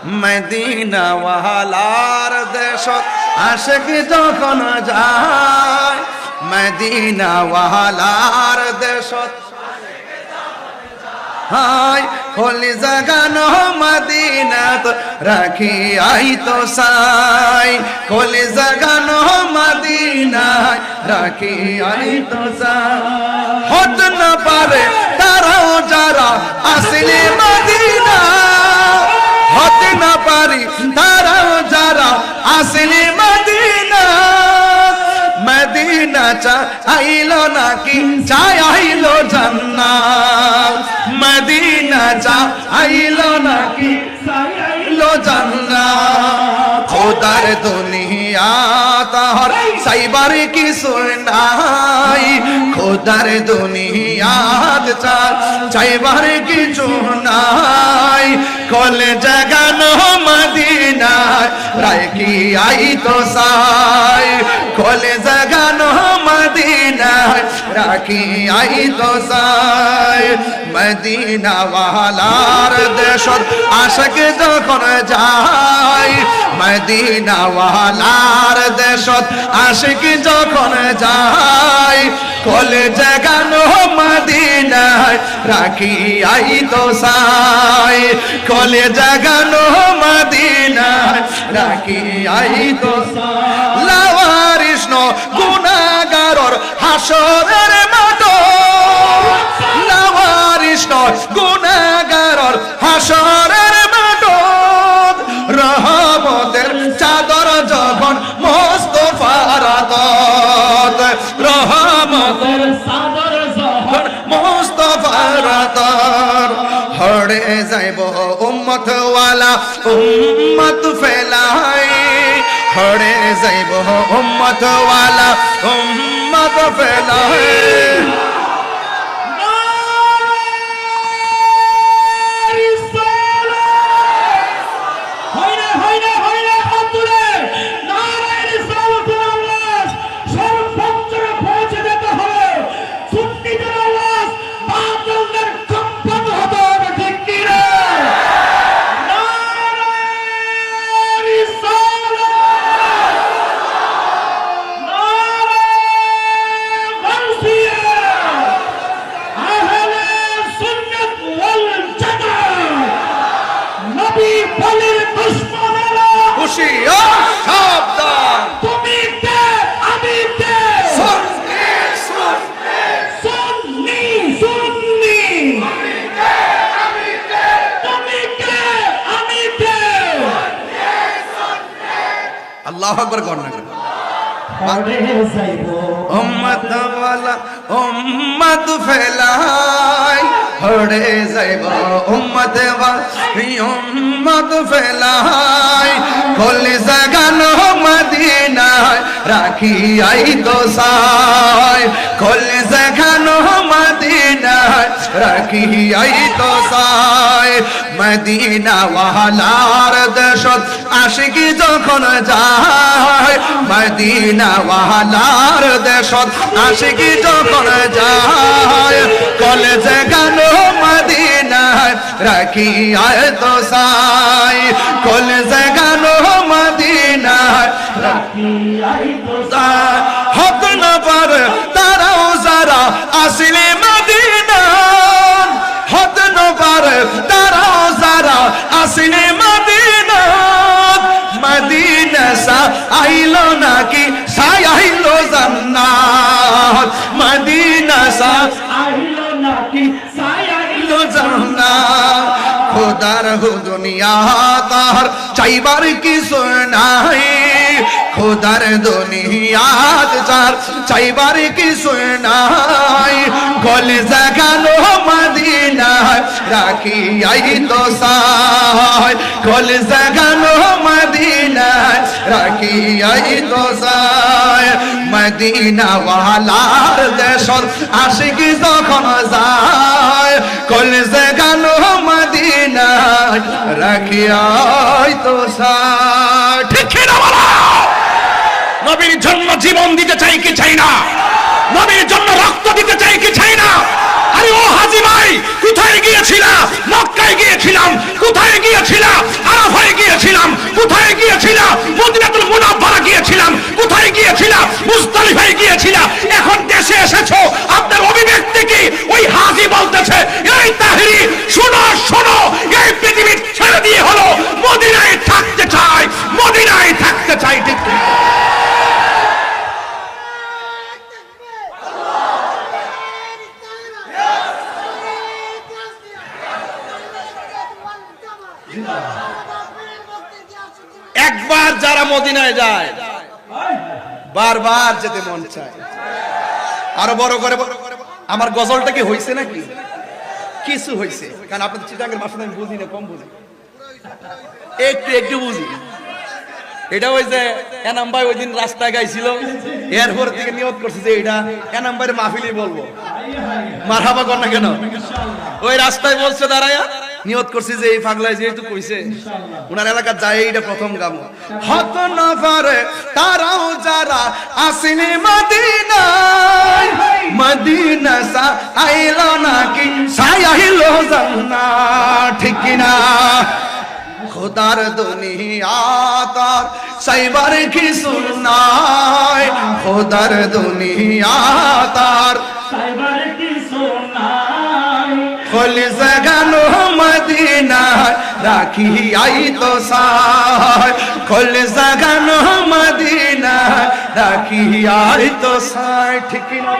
Medina ওয়ালার দেশত আশেক যখন যায় মদিনা ওয়ালার দেশত হাই খোলি জাগানো মদিনাত রাখি আই তো সাই খোলি জাগানো মদিনায় রাখি আই তো সাই হত না পারে তারাও যারা আসলে আসলে মদিনা মদিনা চা আইলো নাকি? চাই আইলো জান্না মদিনা চা আইলো নাকি? চাই আইলো জান্নাত। খোদার দুনিয়া তাহর সাইবার কি নাই। খোদার দুনিয়াত চার চাইবার কিছু নাই। কলে জাগানো মদিনায় রায় কি আই তো সাই কলে জাগানো মদিনায় রাখি আই তো সাই মদিনা ওয়ালার দেশত আশক যখন যায় মদিনা ওয়ালার দেশত আশিক যখন যায়, কলে জাগানো মদিনায় রাখি আই তো সাই কলে জাগানো মদিনায় রাখি আই তো লাওয়ারিষ্ণ গুনাগারর হাসরের লাওয়ারিষ্ণ গুনাগারর হড়ে যাইব উম্মত ওয়ালা উম্মত ফেলাই। হড়ে যাইব উম্মত ওয়ালা উম্মত ফেলাই। ও সাবধান। তুমি কে? আমি কে? শুনতে শুনতে সুন্নি সুন্নি তুমি কে? আমি কে? আল্লাহ আকবার কর না উম্মত ওয়ালা উম্মত ফেলাই হড়ে যাইব উম্মত উম্মত ফেলাই। খোলি জাগানো মদিনায় রাখি আই তো সাই খোলে জাগানো মদিনায় রাখি আই তো সাই মদিনা দেশত আশিকি যখন যায় মদিনা ওয়ালার দেশত আশিকি যখন যায় রাখি আয় হত না পারে তারাও যারা আসলে মদিনা। হত না তারাও যারা আসলে মদিনা। মদিনা সা আইলো নাকি? সাই আইলো জান্নাত। মদিনা সা আইলো নাকি? সাই আইলো জান্নাত। খোদার হো দুনিয়া তার চাইবার কিছু নাই। খোদার দুনিয়াত চার চাইবার কিছু নাই। গলে জাগানো মদিনায় রাখি আই তো সাই গলে জাগানো মদিনায় রাখি আই তো সাই মদিনা ওয়ালার দেশর আশিকি যখন যায় কলে জাগানো মদিনায় রাখি আই তো সাই ঠিক নবীর জন্য জীবন দিতে চাই কি চাই না? নবীর জন্য রক্ত দিতে চাই কি চাই না? আরে ও হাজি ভাই, কোথায় গিয়েছিলা? মক্কায় গিয়েছিলাম। কোথায় গিয়েছিলা? একবার যারা মদিনায় যায়, বারবার যেতে মন চায়। আরও বড় করে। আমার গজলটা কি হয়েছে নাকি? কিছু হয়েছে কারণ আপনাদের চিটাঙ্গের ভাষা আমি বুঝি না, কম বুঝি। একটু একটু বুঝি। এটা ওই যে এনাম ভাই ওই দিন রাস্তায় গাইছিল, এরপর থেকে নিয়ত করছে যে এটা এনাম ভাইয়ের মাহফিলি বলব। মারহাবা কর না কেন? ওই রাস্তায় বলছে, দাঁড়ায়া। নিয়ত করছি যে এই পাগলায় যেহেতু কইছে ওনার এলাকার যায় এইটা প্রথম গাম। হত নফরে তারাও যারা আসিনি মদিনায় মদিনা সা আইল সাইল জান্না ঠিক না খোদার দুনিয়া তার সাইবার কি খোদার দুনিয়া তার সাইবার কি খলি জাগানো রাখি আই তো সায় খলি জাগান মদিনা রাখিয়াই তো সায় ঠিক না?